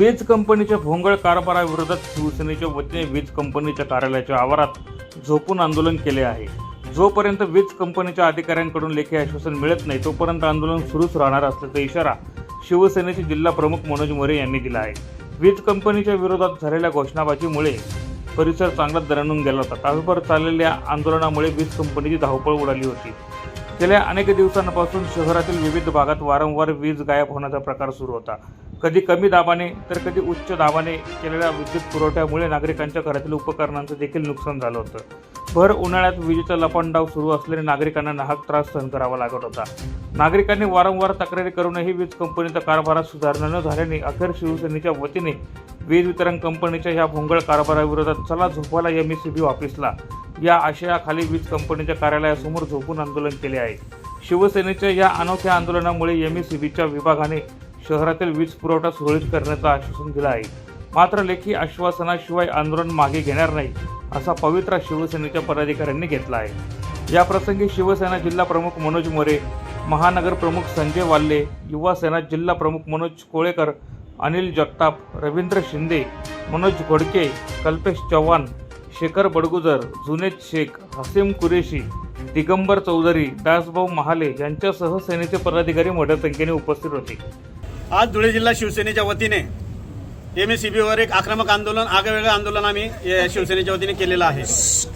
वीज कंपनीच्या भोंगळ कारभाराविरोधात शिवसेनेच्या वतीने वीज कंपनीच्या कार्यालयाच्या आवारात झोपून आंदोलन केले आहे. जोपर्यंत वीज कंपनीच्या अधिकाऱ्यांकडून लेखी आश्वासन मिळत नाही तोपर्यंत आंदोलन सुरूच राहणार असल्याचा इशारा शिवसेनेचे जिल्हा प्रमुख मनोज मोरे यांनी दिला आहे. वीज कंपनीच्या विरोधात झालेल्या घोषणाबाजीमुळे परिसर चांगलाच दणाणून गेला होता. तासभर चाललेल्या आंदोलनामुळे वीज कंपनीची धावपळ उडाली होती. गेल्या अनेक दिवसांपासून शहरातील विविध भागात वारंवार वीज गायब होण्याचा प्रकार सुरू होता. कधी कमी दाबाने तर कधी उच्च दाबाने केलेल्या विद्युत पुरवठ्यामुळे नागरिकांच्या घरातील उपकरणांचं देखील नुकसान झालं होतं. भर उन्हाळ्यात विजेचा लपंडाव सुरू असल्याने नागरिकांना नाहक त्रास सहन करावा लागत होता. नागरिकांनी वारंवार तक्रारी करूनही वीज कंपनीचा कारभारात सुधारणा न झाल्याने अखेर शिवसेनेच्या वतीने वीज वितरण कंपनीच्या या भोंगळ कारभाराविरोधात चला झोपाला एम एस सी बी ऑफिसला या आशयाखाली वीज कंपनीच्या कार्यालयासमोर झोपून आंदोलन केले आहे. शिवसेनेच्या या अनोख्या आंदोलनामुळे एम एस सी बीच्या विभागाने शहरातील वीज पुरवठा सुरळीत करण्याचं आश्वासन दिलं आहे. मात्र लेखी आश्वासनाशिवाय आंदोलन मागे घेणार नाही असा पवित्रा शिवसेनेच्या पदाधिकाऱ्यांनी घेतला आहे. या प्रसंगी शिवसेना जिल्हा प्रमुख मनोज मोरे महानगर प्रमुख संजय वाल्ले युवा सेना जिल्हा प्रमुख मनोज कोळेकर अनिल जगताप रवींद्र शिंदे मनोज घोडके कल्पेश चव्हाण शेखर बडगुजर जुनेद शेख हसीम कुरेशी दिगंबर चौधरी दासभाऊ महाले यांच्यासह सेनेचे पदाधिकारी मोठ्या संख्येने उपस्थित होते. आज धुळे जिल्हा शिवसेनेच्या वतीने एम एस वर एक आक्रमक आंदोलन आगळेवेगळं आंदोलन आम्ही या शिवसेनेच्या वतीने केलेलं आहे.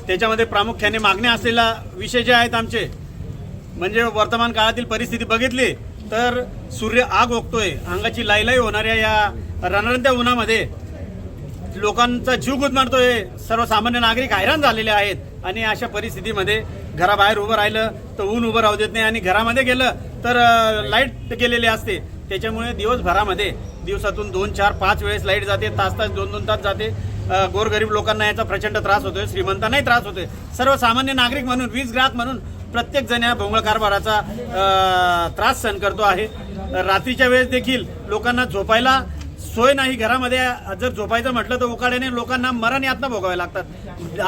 त्याच्यामध्ये प्रामुख्याने मागण्या असलेला विषय जे आहेत आमचे म्हणजे वर्तमान काळातील परिस्थिती बघितली तर सूर्य आग ओकतोय अंगाची लाईलाई होणाऱ्या या रणरणत्या उन्हामध्ये लोकांचा जीव गुदमारतोय सर्वसामान्य नागरिक हैराण झालेले आहेत आणि अशा परिस्थितीमध्ये घराबाहेर उभं राहिलं तर ऊन उभं राहू देत नाही आणि घरामध्ये गेलं तर लाइट गेलेली असते. त्याच्यामुळे दिवसभरामध्ये दिवसातून दोन चार पाच वेळेस लाइट जाते तास तास दोन दोन तास जाते. गोरगरीब लोकांना याचा प्रचंड त्रास होतोय श्रीमंतांनाही त्रास होतोय. सर्वसामान्य नागरिक म्हणून वीज ग्राहक म्हणून प्रत्येक जण या भोंगळ कारभाराचा त्रास सहन करतो आहे. रात्रीच्या वेळेस देखील लोकांना झोपायला सोय नाही घरामध्ये जर झोपायचं म्हटलं तर उकाड्याने लोकांना मरण यातना भोगावे लागतात.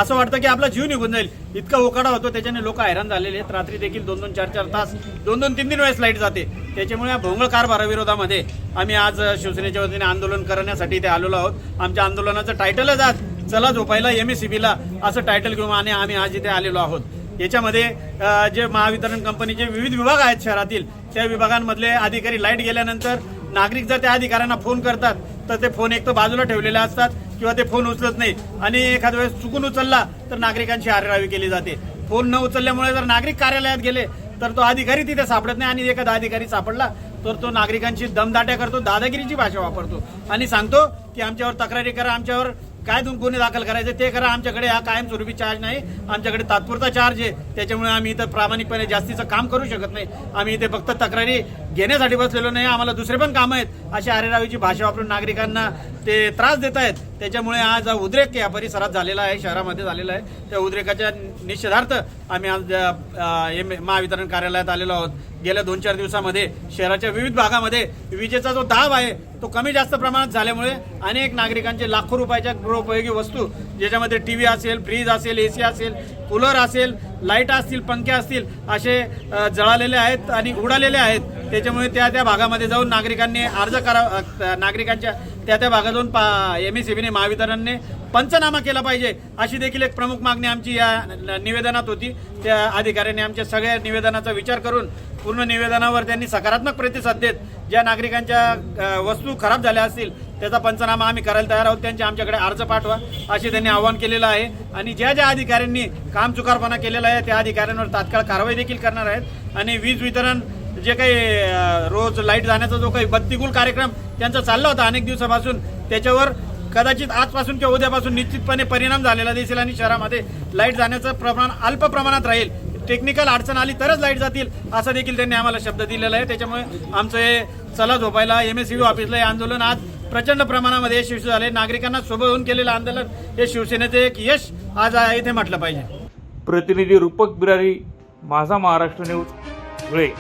असं वाटतं की आपला जीव निघून जाईल. इतका उकाडा होतो त्याच्याने लोक हैराण झालेले आहेत. रात्री देखील दोन दोन चार चार तास दोन दोन तीन तीन वेळेस लाइट जाते. त्याच्यामुळे या भोंगळ कारभाराविरोधामध्ये आम्ही आज शिवसेनेच्या वतीने आंदोलन करण्यासाठी इथे आलेलो आहोत. आमच्या आंदोलनाचं टायटलच आज चला झोपायला एम एस असं टायटल घेऊन आणि आम्ही आज इथे आलेलो आहोत. याच्यामध्ये जे महावितरण कंपनीचे विविध विभाग आहेत शहरातील त्या विभागांमधले अधिकारी लाइट गेल्यानंतर नागरिक जर त्या अधिकाऱ्यांना फोन करतात तर ते फोन एक तर बाजूला ठेवलेले असतात किंवा ते फोन उचलत नाही. आणि एखाद्या वेळेस चुकून उचलला तर नागरिकांची आरेरावी केली जाते. फोन न उचलल्यामुळे जर नागरिक कार्यालयात गेले तर तो अधिकारी तिथे सापडत नाही आणि एखादा अधिकारी सापडला तर तो नागरिकांची दमदाट्या करतो दादागिरीची भाषा वापरतो. आणि सांगतो की आमच्यावर तक्रारी करा आमच्यावर काय दोन गुन्हे दाखल करायचे ते करा आमच्याकडे हा कायमस्वरूपी चार्ज नाही. आमच्याकडे तात्पुरता चार्ज आहे. त्याच्यामुळे आम्ही इथं प्रामाणिकपणे जास्तीचं काम करू शकत नाही. आम्ही इथे फक्त तक्रारी घेण्यासाठी बसलेलो नाही. आम्हाला दुसरे पण कामं आहेत. अशी आरेरावीची भाषा वापरून नागरिकांना ते त्रास देत आहेत त्याच्यामुळे आज उद्रेक या परिसरात झालेला आहे शहरामध्ये झालेला आहे. त्या उद्रेकाच्या निषेधार्थ आम्ही आज एम महावितरण कार्यालयात आलेलो आहोत. गेल्या दोन चार दिवसामध्ये शहराच्या विविध भागामध्ये विजेचा जो दाब आहे तो कमी जास्त प्रमाणात झाल्यामुळे अनेक नागरिकांचे लाखो रुपयाच्या गृहोपयोगी वस्तू ज्याच्यामध्ये टी व्ही असेल फ्रीज असेल ए सी असेल कूलर असेल लाइट असतील पंखे असतील असे जळालेले आहेत आणि उडालेले आहेत. त्याच्यामुळे त्या त्या भागामध्ये जाऊन नागरिकांनी अर्ज करा नागरिकांच्या त्या त्या भागात जाऊन एम एस महावितरणने पंचनामा केला पाहिजे अशी देखील एक प्रमुख मागणी आमची या न- निवेदनात होती. त्या अधिकाऱ्यांनी आमच्या सगळ्या निवेदनाचा विचार करून पूर्ण निवेदनावर त्यांनी सकारात्मक प्रतिसाद देत ज्या नागरिकांच्या वस्तू खराब झाल्या असतील त्याचा पंचनामा आम्ही करायला तयार आहोत. त्यांचे आमच्याकडे अर्ज पाठवा असे त्यांनी आवाहन केलेलं आहे. आणि ज्या ज्या अधिकाऱ्यांनी काम चुकारपणा केलेला आहे त्या अधिकाऱ्यांवर तात्काळ कारवाई देखील करणार आहेत. आणि वीज वितरण जे काही रोज लाइट जाण्याचा जो काही बत्तीगुल कार्यक्रम त्यांचा चालला होता अनेक दिवसापासून त्याच्यावर कदाचित आजपासून किंवा उद्यापासून निश्चितपणे परिणाम झालेला दिसेल आणि शहरामध्ये लाइट जाण्याचं प्रमाण अल्प प्रमाणात राहील. टेक्निकल अडचण आली तरच लाइट जातील असं देखील त्यांनी आम्हाला शब्द दिलेला आहे. त्याच्यामुळे आमचं हे चला झोपायला एम एस ऑफिसला हे आंदोलन आज प्रचंड प्रमाणामध्ये यशस्वी झाले. नागरिकांना सोबत होऊन केलेलं आंदोलन हे शिवसेनेचे एक यश आज इथे म्हटलं पाहिजे. प्रतिनिधी रूपक बिरारी माझा महाराष्ट्र न्यूज धुळे.